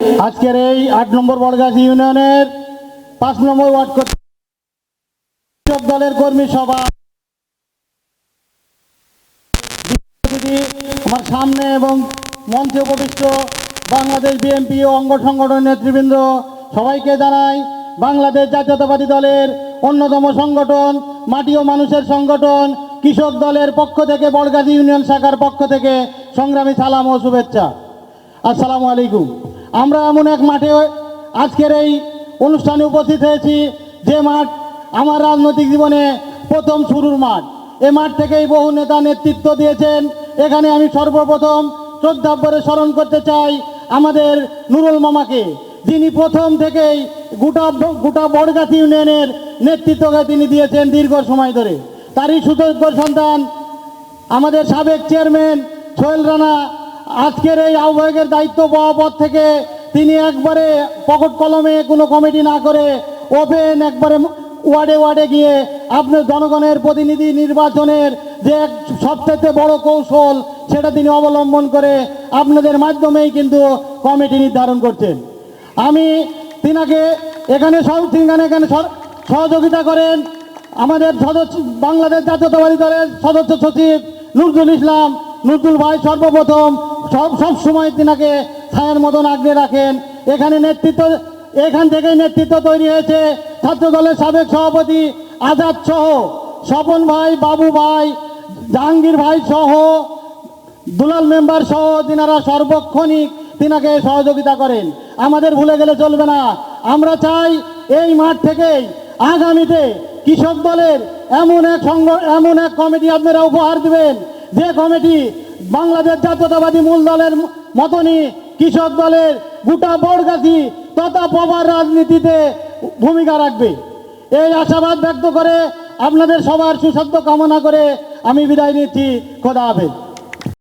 আজকের এই আট নম্বর বড়গাছি ইউনিয়নের পাঁচ নম্বর ওয়ার্ড কর্তৃক দলের কর্মী সভা। আমার সামনে এবং মঞ্চে উপবিষ্ট বাংলাদেশ বিএনপি ও অঙ্গ সংগঠনের নেতৃবৃন্দ সবাইকে জানাই, বাংলাদেশ জাতীয়তাবাদী দলের অন্যতম সংগঠন, মাটি ও মানুষের সংগঠন, কৃষক দলের পক্ষ থেকে বড়গাজী ইউনিয়ন শাখার পক্ষ থেকে সংগ্রামী সালাম ও শুভেচ্ছা। আসসালামু আলাইকুম। আমরা এমন এক মাঠে আজকের এই অনুষ্ঠানে উপস্থিত হয়েছি, যে মাঠ আমার রাজনৈতিক জীবনে প্রথম শুরুর মাঠ। এ মাঠ থেকেই বহু নেতা নেতৃত্ব দিয়েছেন। এখানে আমি সর্বপ্রথম শ্রদ্ধাভরে স্মরণ করতে চাই আমাদের নুরুল মামাকে, যিনি প্রথম থেকেই গোটা গোটা বড়গাছি ইউনিয়নের নেতৃত্বকে তিনি দিয়েছেন দীর্ঘ সময় ধরে। তারই সুযোগ্য সন্তান আমাদের সাবেক চেয়ারম্যান সোহেল রানা আজকের এই আহ্বায়কের দায়িত্ব পাওয়া পর থেকে তিনি একবারে পকট কলমে কোনো কমিটি না করে ওপেন একবারে ওয়ার্ডে ওয়ার্ডে গিয়ে আপনার জনগণের প্রতিনিধি নির্বাচনের যে এক সবথেকে বড় কৌশল, সেটা তিনি অবলম্বন করে আপনাদের মাধ্যমেই কিন্তু কমিটি নির্ধারণ করছেন। আমি তিনাকে এখানে সব তিনখানে এখানে সহযোগিতা করেন। আমাদের সদস্য বাংলাদেশ জাতীয়তাবাদী দলের সদস্য সচিব নজরুল ইসলাম নজরুল ভাই সর্বপ্রথম সব সব সময় তিনাকে ছায়ার মতন আগলে রাখেন। এখানে নেতৃত্ব, এখান থেকে নেতৃত্ব তৈরি হয়েছে ছাত্র দলের সাবেক সভাপতি আজাদ সহ, স্বপন ভাই, বাবু ভাই, জাহাঙ্গীর ভাই সহ, দুলাল মেম্বার সহ তিনারা সর্বক্ষণিক তিনাকে সহযোগিতা করেন। আমাদের ভুলে গেলে চলবে না। আমরা চাই এই মাঠ থেকেই আগামীতে কৃষক দলের এমন এক সংঘ এমন এক কমিটি আপনারা উপহার দিবেন। যে কমিটি বাংলাদেশ জাতীয়তাবাদী মূল দলের মতনই কৃষক দলের গোটা বড়গাছি তথা পবার রাজনীতিতে ভূমিকা রাখবে। এই আশাবাদ ব্যক্ত করে আপনাদের সবার সুস্বাস্থ্য কামনা করে আমি বিদায় নিচ্ছি। খোদা হাফেজ।